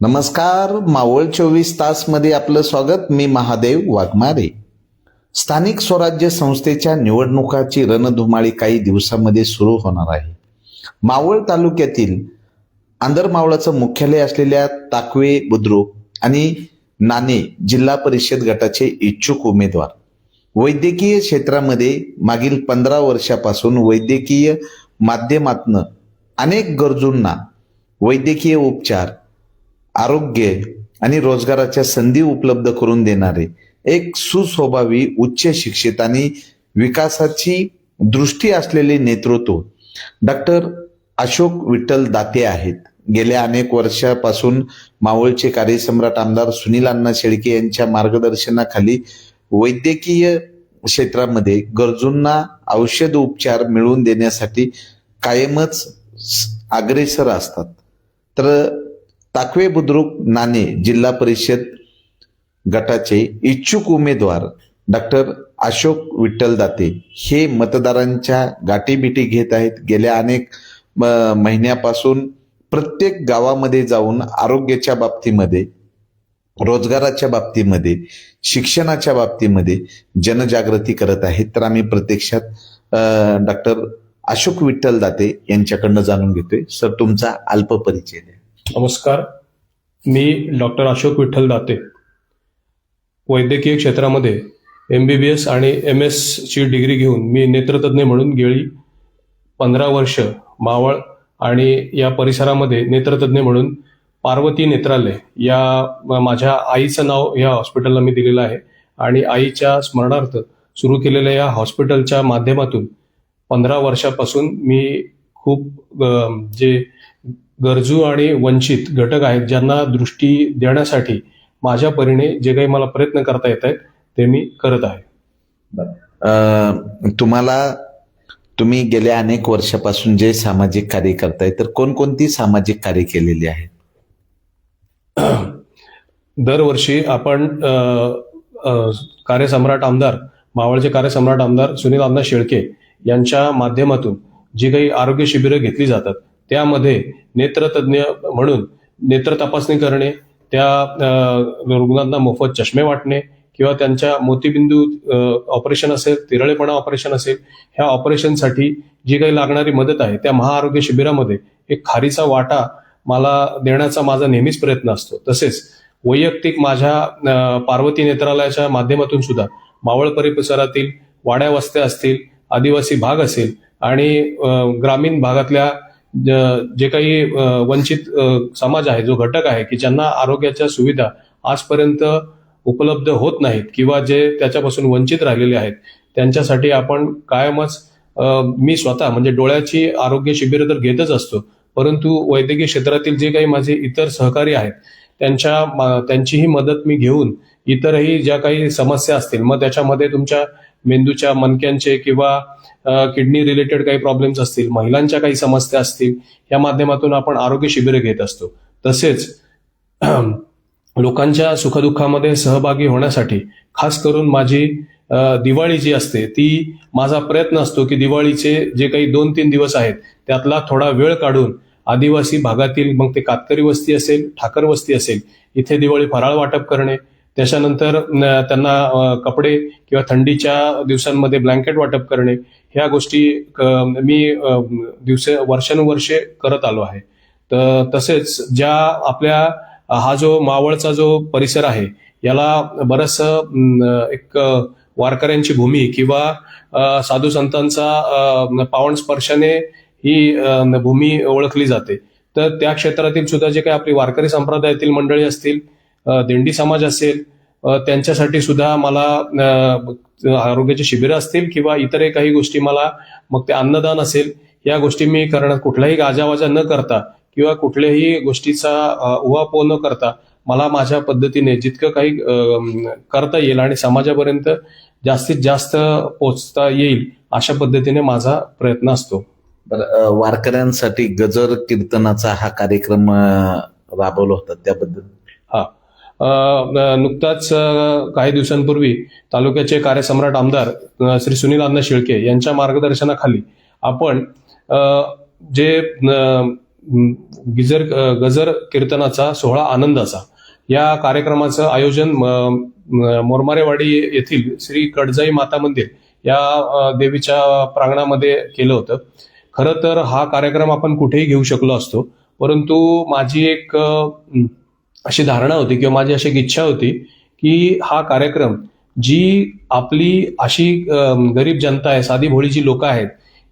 नमस्कार मावळ चोवीस तासमध्ये आपलं स्वागत. मी महादेव वाघमारे. स्थानिक स्वराज्य संस्थेच्या निवडणुकाची रणधुमाळी काही दिवसामध्ये सुरू होणार आहे. मावळ तालुक्यातील आंधरमावळाचं मुख्यालय असलेल्या ताकवे बुद्रुक आणि नाणे जिल्हा परिषद गटाचे इच्छुक उमेदवार. वैद्यकीय क्षेत्रामध्ये मागील पंधरा वर्षापासून वैद्यकीय माध्यमातनं अनेक गरजूंना वैद्यकीय उपचार आरोग्य आणि रोजगाराच्या संधी उपलब्ध करून देणारे एक सुस्वभावी उच्च शिक्षित आणि विकासाची दृष्टी असलेले नेतृत्व डॉक्टर अशोक विठ्ठल दाते आहेत. गेल्या अनेक वर्षापासून मावळचे कार्यसम्राट आमदार सुनील अण्णा शेळके यांच्या मार्गदर्शनाखाली वैद्यकीय क्षेत्रामध्ये गरजूंना औषध उपचार मिळवून देण्यासाठी कायमच अग्रेसर असतात. तर ताकवे बुद्रुक नाणे जिल्हा परिषद गटाचे इच्छुक उमेदवार डॉक्टर अशोक विठ्ठल दाते हे मतदारांच्या गाठीबिटी घेत आहेत. गेल्या अनेक म- महिन्यापासून प्रत्येक गावामध्ये जाऊन आरोग्याच्या बाबतीमध्ये रोजगाराच्या बाबतीमध्ये शिक्षणाच्या बाबतीमध्ये जनजागृती करत आहेत. तर आम्ही प्रत्यक्षात डॉक्टर अशोक विठ्ठल दाते यांच्याकडनं जाणून घेतोय. सर तुमचा अल्प परिचय द्या. नमस्कार. मी डॉक्टर अशोक विठ्ठल दाते. वैद्यकीय क्षेत्रामध्ये एम बी बी एस आणि एम एसची डिग्री घेऊन मी नेत्रतज्ञ म्हणून गेली पंधरा वर्ष मावळ आणि या परिसरामध्ये नेत्रतज्ञ म्हणून पार्वती नेत्रालय या माझ्या आईचं नाव या हॉस्पिटलला मी दिलेलं आहे आणि आईच्या स्मरणार्थ सुरू केलेल्या या हॉस्पिटलच्या माध्यमातून पंधरा वर्षापासून मी खूप जे गरजू आणि वंचित घटक आहेत ज्यांना दृष्टी देण्यासाठी माझ्या परीने जे काही मला प्रयत्न करता येत आहेत ते मी करत आहे. तुम्हाला तुम्ही गेल्या अनेक वर्षापासून जे सामाजिक कार्य करताय तर कोणकोणती सामाजिक कार्य केलेली आहेत दरवर्षी आपण कार्यसम्राट आमदार मावळचे कार्यसम्राट आमदार सुनील अण्णा शेळके यांच्या माध्यमातून जी काही आरोग्य शिबिरं घेतली जातात त्यामध्ये नेत्रतज्ञ म्हणून नेत्र तपासणी करणे त्या रुग्णांना मोफत चष्मे वाटणे किंवा त्यांच्या मोतीबिंदू ऑपरेशन असेल तिरळेपणा ऑपरेशन असेल ह्या ऑपरेशनसाठी जी काही लागणारी मदत आहे त्या महाआरोग्य शिबिरामध्ये एक खारीचा वाटा मला देण्याचा माझा नेहमीच प्रयत्न असतो. तसेच वैयक्तिक माझ्या पार्वती नेत्रालयाच्या माध्यमातून सुद्धा मावळ परिसरातील वाड्या वस्त्या असतील आदिवासी भाग असेल आणि ग्रामीण भागातल्या ज- जे काही वंचित समाज आहे जो घटक आहे की ज्यांना आरोग्याच्या सुविधा आजपर्यंत उपलब्ध होत नाहीत किंवा जे त्याच्यापासून वंचित राहिलेले आहेत त्यांच्यासाठी आपण कायमच मी स्वतः म्हणजे डोळ्याची आरोग्य शिबिरं तर घेतच असतो परंतु वैद्यकीय क्षेत्रातील जे काही माझे इतर सहकारी आहेत त्यांच्या मा- त्यांचीही मदत मी घेऊन इतरही ज्या काही समस्या असतील मग त्याच्यामध्ये तुमच्या मेंदूच्या मनक्यांचे किंवा किडनी रिलेटेड काही प्रॉब्लेम्स असतील महिलांच्या काही समस्या असतील या माध्यमातून आपण आरोग्य शिबिरे घेत असतो. तसेच लोकांच्या सुखदुःखामध्ये सहभागी होण्यासाठी खास करून माझी दिवाळी जी असते ती माझा प्रयत्न असतो की दिवाळीचे जे काही दोन तीन दिवस आहेत त्यातला थोडा वेळ काढून आदिवासी भागातील मग ते कातकरी वस्ती असेल ठाकर वस्ती असेल इथे दिवाळी फराळ वाटप करणे त्याच्यानंतर न, त्यांना कपडे किंवा थंडीच्या दिवसांमध्ये ब्लँकेट वाटप करणे ह्या गोष्टी मी दिवसे वर्षानुवर्षे करत आलो आहे. तर तसेच ज्या आपल्या हा जो मावळचा जो परिसर आहे याला बरंचसं एक वारकऱ्यांची भूमी किंवा साधू संतांचा पावन स्पर्शाने ही भूमी ओळखली जाते. तर त्या क्षेत्रातील सुद्धा जे काही आपली वारकरी संप्रदायातील मंडळी असतील दिंडी समाज असेल त्यांच्यासाठी सुद्धा मला आरोग्याची शिबिरं असतील किंवा इतरही काही गोष्टी मला मग ते अन्नदान असेल या गोष्टी मी करण्यात कुठलाही गाजावाजा न करता किंवा कुठल्याही गोष्टीचा उहापोह न करता मला माझ्या पद्धतीने जितकं काही करता येईल आणि समाजापर्यंत जास्तीत जास्त पोचता येईल अशा पद्धतीने माझा प्रयत्न असतो. वारकऱ्यांसाठी गजर कीर्तनाचा हा कार्यक्रम राबवला होता त्याबद्दल? हा. नुकताच काही दिवसांपूर्वी तालुक्याचे कार्यसम्राट आमदार श्री सुनील अण्णा शेळके यांच्या मार्गदर्शनाखाली आपण जे गिजर गजर कीर्तनाचा सोहळा आनंदाचा या कार्यक्रमाचं आयोजन म, मोरमारेवाडी येथील श्री कडजाई माता मंदिर या देवीच्या प्रांगणामध्ये केलं होतं. खरं तर हा कार्यक्रम आपण कुठेही घेऊ शकलो असतो परंतु माझी एक अशी धारणा होती किंवा माझी अशी एक इच्छा होती की हा कार्यक्रम जी आपली अशी गरीब जनता आहे साधी भोळी जी लोक आहेत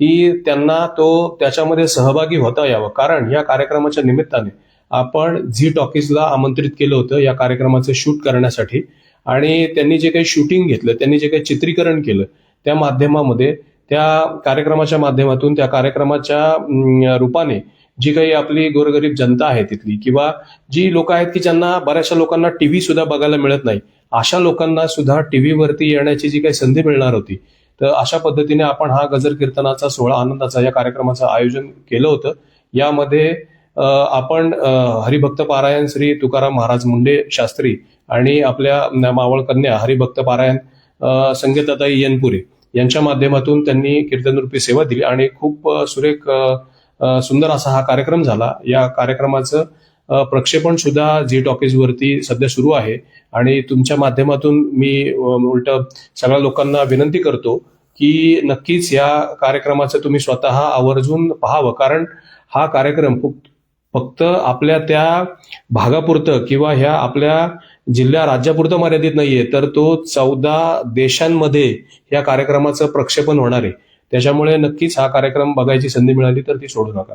की त्यांना तो त्याच्यामध्ये सहभागी होता यावं. कारण या कार्यक्रमाच्या निमित्ताने आपण झी टॉकीजला आमंत्रित केलं होतं या कार्यक्रमाचं शूट करण्यासाठी. आणि त्यांनी जे काही शूटिंग घेतलं त्यांनी जे काही चित्रीकरण केलं त्या माध्यमामध्ये त्या कार्यक्रमाच्या माध्यमातून त्या कार्यक्रमाच्या रूपाने जी काही आपली गोरगरीब जनता आहे तिथली किंवा जी लोक आहेत की ज्यांना बऱ्याचशा लोकांना टीव्ही सुद्धा बघायला मिळत नाही अशा लोकांना सुद्धा टीव्हीवरती येण्याची जी काही संधी मिळणार होती तर अशा पद्धतीने आपण हा गजर कीर्तनाचा सोहळा आनंदाचा या कार्यक्रमाचं आयोजन केलं होतं. यामध्ये आपण हरिभक्त पारायण श्री तुकाराम महाराज मुंडे शास्त्री आणि आपल्या मावळ कन्या हरिभक्त पारायण अ, संगीताताई यनपुरे यांच्या माध्यमातून त्यांनी कीर्तनरूपी सेवा दिली आणि खूप सुरेख सुंदर असा हा कार्यक्रम झाला. या कार्यक्रमाचं प्रक्षेपण सुद्धा झी टॉकीजवरती सध्या सुरू आहे. आणि तुमच्या माध्यमातून मी उलट सगळ्या लोकांना विनंती करतो की नक्कीच या कार्यक्रमाचं तुम्ही स्वतः आवर्जून पहावं. कारण हा कार्यक्रम फक्त आपल्या त्या भागापुरतं किंवा ह्या आपल्या जिल्ह्या राज्यापुरतं मर्यादित नाहीये. तर तो चौदा देशांमध्ये या कार्यक्रमाचं प्रक्षेपण होणार आहे. त्याच्यामुळे नक्कीच हा कार्यक्रम बघायची संधी मिळाली तर ती सोडू नका.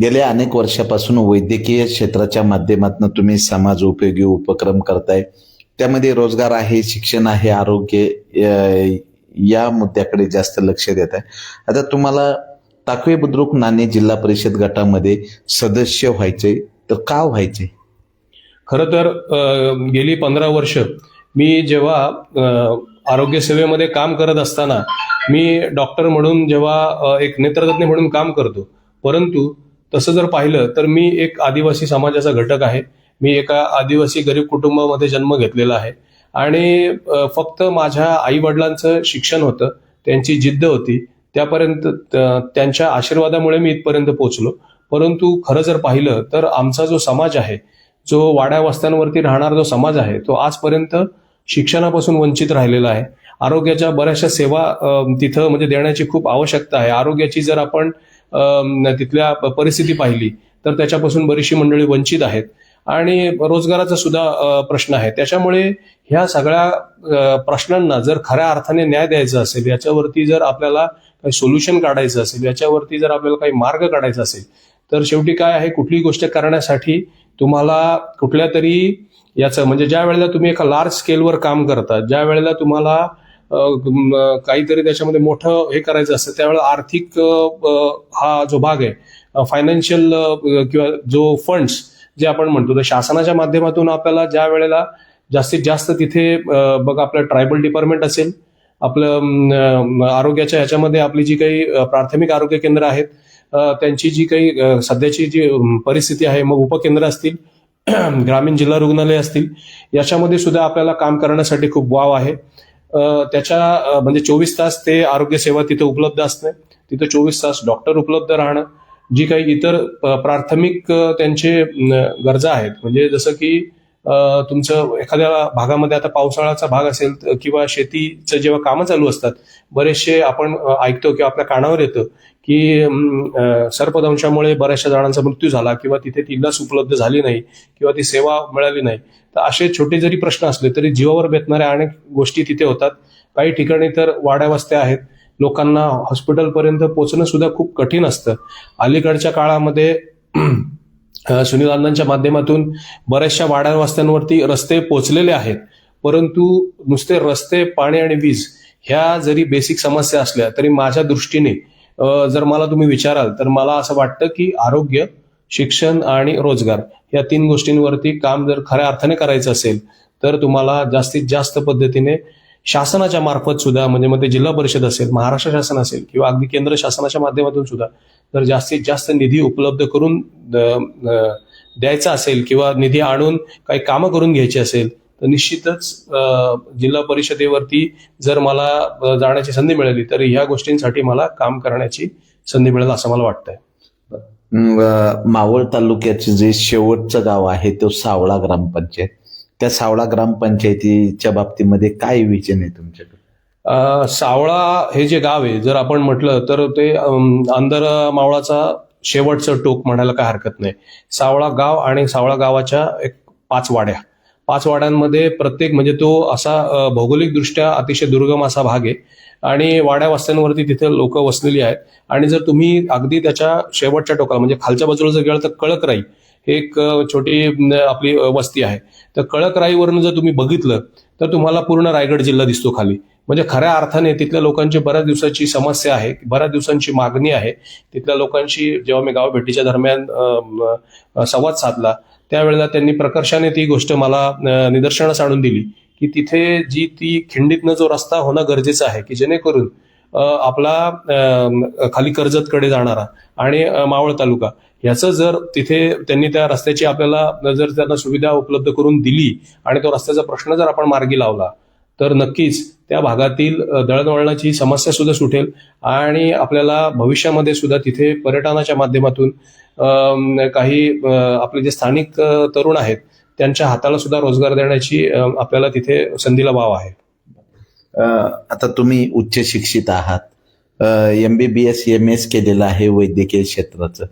गेल्या अनेक वर्षापासून वैद्यकीय क्षेत्राच्या माध्यमातून तुम्ही समाज उपयोगी उपक्रम करताय. त्यामध्ये रोजगार आहे शिक्षण आहे आरोग्य या मुद्द्याकडे जास्त लक्ष देत आहे. आता तुम्हाला टाकवे बुद्रुक नाणे जिल्हा परिषद गटामध्ये सदस्य व्हायचे तर का व्हायचे? खरं तर गेली पंधरा वर्ष मी जेव्हा आरोग्यसेवेमध्ये आरोग्य सेवेमध्ये काम करत असताना मी डॉक्टर म्हणून जेव्हा एक नेत्रतज्ञ म्हणून काम करतो परंतु तसं जर पाहिलं तर मी एक आदिवासी समाजाचा घटक आहे. मी एका आदिवासी गरीब कुटुंबामध्ये जन्म घेतलेला आहे. आणि फक्त माझ्या आई वडिलांचं शिक्षण होतं त्यांची जिद्द होती त्यापर्यंत त- त्यांच्या आशीर्वादामुळे मी इथपर्यंत पोहोचलो. परंतु खरं जर पाहिलं तर आमचा जो समाज आहे जो वाड्या वस्त्यांवरती राहणारा जो समाज आहे तो आजपर्यंत शिक्षणापासून वंचित राहिलेला आहे. आरोग्याच्या बऱ्याचशा सेवा तिथं म्हणजे देण्याची खूप आवश्यकता आहे. आरोग्याची जर आपण तिथल्या प- परिस्थिती पाहिली तर त्याच्यापासून बरीचशी मंडळी वंचित आहेत. आणि रोजगाराचा सुद्धा प्रश्न आहे. त्याच्यामुळे ह्या सगळ्या प्रश्नांना जर खऱ्या अर्थाने न्याय द्यायचा असेल याच्यावरती जर आपल्याला काही सोल्युशन काढायचं असेल याच्यावरती जर आपल्याला काही मार्ग काढायचा असेल तर शेवटी काय आहे? कुठलीही गोष्ट करण्यासाठी तुम्हाला कुठल्या तरी याचं म्हणजे ज्या वेळेला तुम्ही एका लार्ज स्केलवर काम करता ज्या वेळेला तुम्हाला काहीतरी त्याच्यामध्ये मोठं हे करायचं असतं त्यावेळेला आर्थिक हा जो भाग आहे फायनान्शियल किंवा जो फंड्स जे आपण म्हणतो तर शासनाच्या माध्यमातून आपल्याला ज्या वेळेला जास्तीत जास्त तिथे बघ बघा आपलं ट्रायबल डिपार्टमेंट असेल आपलं आरोग्याच्या ह्याच्यामध्ये आपली जी काही प्राथमिक आरोग्य केंद्र आहेत त्यांची जी काही सध्याची जी परिस्थिती आहे मग उपकेंद्र असतील ग्रामीण जिल्हा रुग्णालय असतील याच्यामध्ये सुद्धा आपल्याला काम करण्यासाठी खूप वाव आहे. त्याच्या म्हणजे चोवीस तास ते आरोग्य सेवा तिथे उपलब्ध असणे तिथे चोवीस तास डॉक्टर उपलब्ध राहणं जी काही इतर प्राथमिक त्यांचे गरजा आहेत. म्हणजे जसं की तुमचं एखाद्या भागामध्ये आता पावसाळ्याचा भाग असेल किंवा शेतीचं जेव्हा कामं चालू असतात बरेचसे आपण ऐकतो किंवा आपल्या कानावर येतं की सर्पदंशामुळे बऱ्याचशा जणांचा मृत्यू झाला किंवा तिथे ती लस उपलब्ध झाली नाही किंवा ती सेवा मिळाली नाही. तर असे छोटे जरी प्रश्न असले तरी जीवावर बेतणाऱ्या अनेक गोष्टी तिथे होतात. काही ठिकाणी तर वाड्या वस्त्या आहेत. लोकांना हॉस्पिटलपर्यंत पोहोचणं सुद्धा खूप कठीण असतं. अलीकडच्या काळामध्ये सुनील अण्णांच्या माध्यमातून बऱ्याचशा वाड्या वस्त्यांवरती रस्ते पोचलेले आहेत. परंतु नुसते रस्ते पाणी आणि वीज ह्या जरी बेसिक समस्या असल्या तरी माझ्या दृष्टीने जर मला तुम्ही विचाराल तर मला असं वाटतं की आरोग्य शिक्षण आणि रोजगार या तीन गोष्टींवरती काम जर खऱ्या अर्थाने करायचं असेल तर तुम्हाला जास्तीत जास्त पद्धतीने शासनाच्या मार्फत सुद्धा म्हणजे मग ते जिल्हा परिषद असेल महाराष्ट्र शासन असेल किंवा अगदी केंद्र शासनाच्या माध्यमातून सुद्धा जर जास्तीत जास्त निधी उपलब्ध करून द्यायचा असेल किंवा निधी आणून काही कामं करून घ्यायची असेल तर निश्चितच जिल्हा परिषदेवरती जर मला जाण्याची संधी मिळाली तर ह्या गोष्टींसाठी मला काम करण्याची संधी मिळेल असं मला वाटतंय. मावळ तालुक्याचे जे शेवटचं गाव आहे तो सावळा ग्रामपंचायत. त्या सावळा ग्रामपंचायतीच्या बाबतीमध्ये काय विजन आहे तुमच्याकडे? सावळा हे जे गाव आहे जर आपण म्हटलं तर ते अंदर मावळाचा शेवटचं टोक म्हणायला काय हरकत नाही. सावळा गाव आणि सावळा गावाच्या एक पाच वाड्या. पाच वाड्यांमध्ये प्रत्येक म्हणजे तो असा भौगोलिकदृष्ट्या अतिशय दुर्गम असा भाग आहे. आणि वाड्या वस्त्यांवरती तिथे लोक वसलेली आहेत. आणि जर तुम्ही अगदी त्याच्या शेवटच्या टोकाला म्हणजे खालच्या बाजूला जर गेलं तर कळकराई हे एक छोटी आपली वस्ती आहे. तर कळकराईवरून जर तुम्ही बघितलं तर तुम्हाला पूर्ण रायगड जिल्हा दिसतो खाली. म्हणजे खऱ्या अर्थाने तिथल्या लोकांची बऱ्याच दिवसाची समस्या आहे बऱ्याच दिवसांची मागणी आहे. तिथल्या लोकांशी जेव्हा मी गाव भेटीच्या दरम्यान संवाद साधला त्यावेळेला त्यांनी प्रकर्षाने ती गोष्ट मला निदर्शनास आणून दिली की तिथे जी ती खिंडीतनं जो रस्ता होणं गरजेचं आहे की जेणेकरून आपला खाली कर्जतकडे जाणारा आणि मावळ तालुका याचं जर तिथे त्यांनी त्या रस्त्याची आपल्याला जर त्यांना सुविधा उपलब्ध करून दिली आणि तो रस्त्याचा प्रश्न जर आपण मार्गी लावला तर नक्कीच त्या भागातील दळणवळणाची समस्या सुद्धा सुटेल आणि आपल्याला भविष्यामध्ये सुद्धा तिथे पर्यटनाच्या माध्यमातून काही आपले जे स्थानिक तरुण आहेत त्यांच्या हाताला सुद्धा रोजगार देण्याची आपल्याला तिथे संधीला वाव आहे. आता तुम्ही उच्च शिक्षित आहात. M B B S M S केलेलं आहे वैद्यकीय क्षेत्राचं.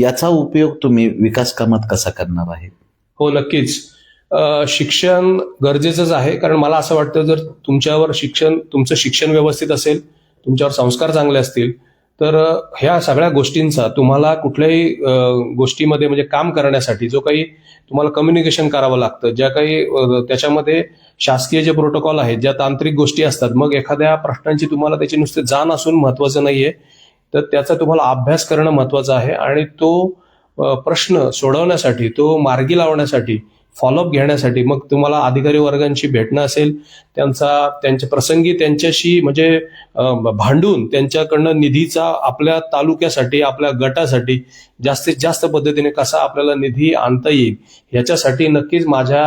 याचा उपयोग तुम्ही विकास कामात कसा करणार आहे? हो नक्कीच. शिक्षण गरजेचंच आहे. कारण मला असं वाटतं जर तुमच्यावर शिक्षण तुमचं शिक्षण व्यवस्थित असेल तुमच्यावर संस्कार चांगले असतील तर ह्या सगळ्या गोष्टींचा तुम्हाला कुठल्याही गोष्टीमध्ये म्हणजे काम करण्यासाठी जो काही तुम्हाला कम्युनिकेशन करावं लागतं ज्या काही त्याच्यामध्ये शासकीय जे प्रोटोकॉल आहेत ज्या तांत्रिक गोष्टी असतात मग एखाद्या प्रश्नांची तुम्हाला त्याची नुसते जाण असून महत्वाचं नाहीये तर त्याचा तुम्हाला अभ्यास करणं महत्वाचं आहे आणि तो प्रश्न सोडवण्यासाठी तो मार्गी लावण्यासाठी फॉलोअप घेण्यासाठी. मग तुम्हाला अधिकारी वर्गांशी भेटणं असेल त्यांचा त्यांच्या प्रसंगी त्यांच्याशी म्हणजे भांडून त्यांच्याकडनं निधीचा आपल्या तालुक्यासाठी आपल्या गटासाठी जास्तीत जास्त पद्धतीने कसा आपल्याला निधी आणता येईल याच्यासाठी नक्कीच माझ्या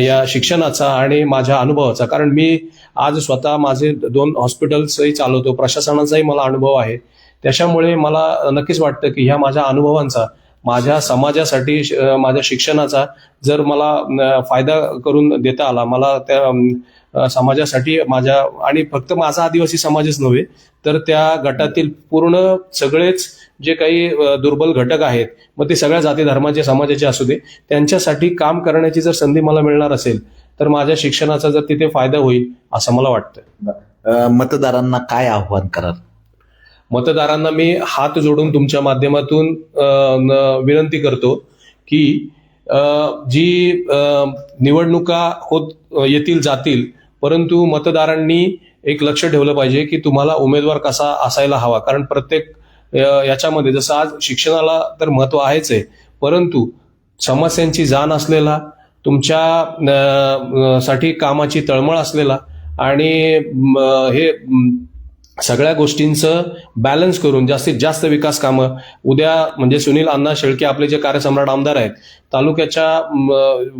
या शिक्षणाचा आणि माझ्या अनुभवाचा कारण मी आज स्वतः माझे दोन हॉस्पिटल्सही चालवतो प्रशासनाचाही मला अनुभव आहे. त्याच्यामुळे मला नक्कीच वाटतं की ह्या माझ्या अनुभवांचा माझ्या समाजासाठी माझ्या शिक्षणाचा जर मला फायदा करून देता आला मला त्या समाजासाठी माझ्या आणि फक्त माझा आदिवासी समाजच नव्हे तर त्या गटातील पूर्ण सगळेच जे काही दुर्बल घटक आहेत मग ते सगळ्या जाती धर्माचे समाजाचे असू दे त्यांच्यासाठी काम करण्याची जर संधी मला मिळणार असेल तर माझ्या शिक्षणाचा जर तिथे फायदा होईल असं मला वाटतं मतदारांना काय आव्हान कराल? मतदारांना मी हात जोडून तुमच्या माध्यमातून विनंती करतो की जी निवडणुका होत येतील जातील परंतु मतदारांनी एक लक्ष ठेवलं पाहिजे की तुम्हाला उमेदवार कसा असायला हवा. कारण प्रत्येक याच्यामध्ये जसं आज शिक्षणाला तर महत्त्व आहेच आहे परंतु समस्यांची जाण असलेला तुमच्या साठी कामाची तळमळ असलेला आणि हे सगळ्या गोष्टींचं बॅलन्स करून जास्तीत जास्त विकास कामं. उद्या म्हणजे सुनील अण्णा शेळके आपले जे कार्यसम्राट आमदार आहेत तालुक्याच्या म,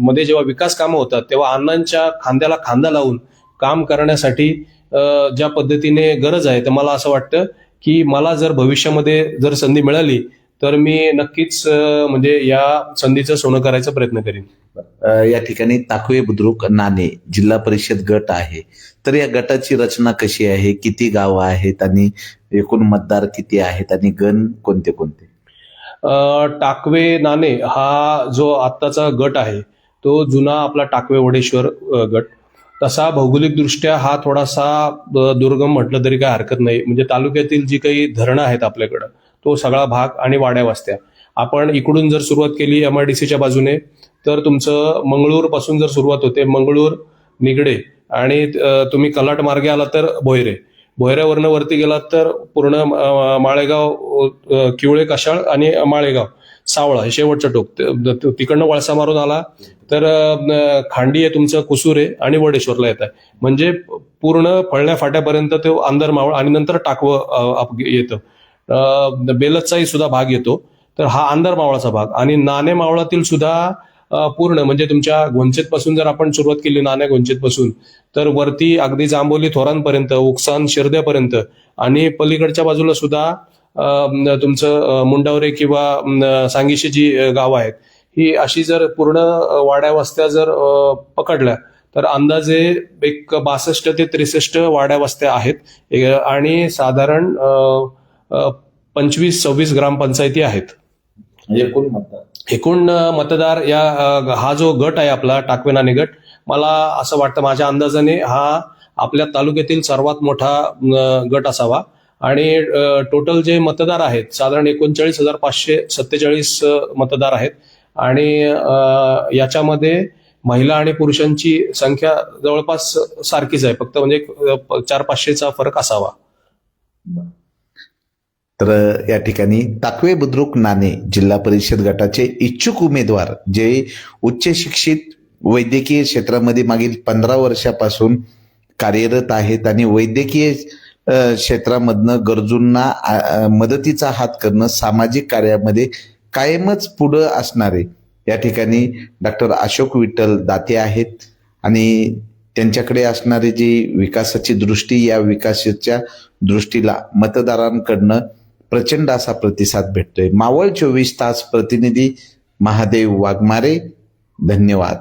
मध्ये जेव्हा विकास कामं होतात तेव्हा अण्णांच्या खांद्याला खांदा लावून काम करण्यासाठी ज्या पद्धतीने गरज आहे तर मला असं वाटतं की मला जर भविष्यामध्ये जर संधी मिळाली तर मी नक्कीच म्हणजे या संधीचं सोनं करायचा प्रयत्न करीन. या ठिकाणी ताकवे बुद्रुक नाणे जिल्हा परिषद गट आहे. तर या गटाची रचना कशी आहे? किती गावं आहेत आणि एकूण मतदार किती आहेत आणि गण कोणते कोणते? टाकवे नाणे हा जो आत्ताचा गट आहे तो जुना आपला टाकवे वडेश्वर गट. तसा भौगोलिकदृष्ट्या हा थोडासा दुर्गम म्हटलं तरी काय हरकत नाही. म्हणजे तालुक्यातील जी काही धरणं आहेत आपल्याकडं तो सगळा भाग आणि वाड्या वस्त्या. आपण इकडून जर सुरुवात केली एम आय डी सीच्या बाजूने तर तुमचं मंगळूरपासून जर सुरुवात होते मंगळूर निगडे आणि तुम्ही कलाट मार्गे आला तर भोयरे. भोयऱ्यावरनं वरती गेलात तर पूर्ण माळेगाव किवळे कशाळ आणि माळेगाव सावळा हे शेवटचं टोक. तिकडनं वळसा मारून आला तर खांडी आहे तुमचं कुसूर आहे आणि वडेश्वरला येत आहे. म्हणजे पूर्ण फळण्या फाट्यापर्यंत तो अंदर मावळ आणि नंतर टाकवं आप- येतं. बेलतचाही सुद्धा भाग येतो. तर हा अंदर मावळाचा भाग. आणि नाणे मावळातील सुद्धा पूर्ण म्हणजे तुमच्या घोंचेत पासून जर आपण सुरुवात केली नाण्या घोंचेत पासून तर वरती अगदी जांभोली थोरांपर्यंत उकसान शिरद्यापर्यंत आणि पलीकडच्या बाजूला सुद्धा तुमचं मुंडावरे किंवा अं, सांगीशी जी गावं आहेत ही अशी जर पूर्ण वाड्या वस्त्या जर पकडल्या तर अंदाजे एक बासष्ट ते त्रेसष्ट वाड्या वस्त्या आहेत. आणि साधारण पंचवीस सव्वीस ग्रामपंचायती आहेत. एकूण मतदार एकूण मतदार या हा जो गट आहे आपला टाकवेनाने गट मला असं वाटतं माझ्या अंदाजाने हा आपल्या तालुक्यातील सर्वात मोठा गट असावा. आणि टोटल जे मतदार आहेत साधारण एकोणचाळीस हजार पाचशे सत्तेचाळीस मतदार आहेत. आणि याच्यामध्ये महिला आणि पुरुषांची संख्या जवळपास सारखीच आहे. फक्त म्हणजे चार पाचशेचा फरक असावा. तर या ठिकाणी ताकवे बुद्रुक नाणे जिल्हा परिषद गटाचे इच्छुक उमेदवार जे उच्च शिक्षित वैद्यकीय क्षेत्रामध्ये मागील पंधरा वर्षापासून कार्यरत आहेत आणि वैद्यकीय क्षेत्रामधनं गरजूंना मदतीचा हात करणं सामाजिक कार्यामध्ये कायमच पुढं असणारे या ठिकाणी डॉक्टर अशोक विठ्ठल दाते आहेत आणि त्यांच्याकडे असणारी जी विकासाची दृष्टी या विकासाच्या दृष्टीला मतदारांकडनं प्रचंड असा प्रतिसाद भेटतोय. मावळ चोवीस तास प्रतिनिधी महादेव वाघमारे. धन्यवाद.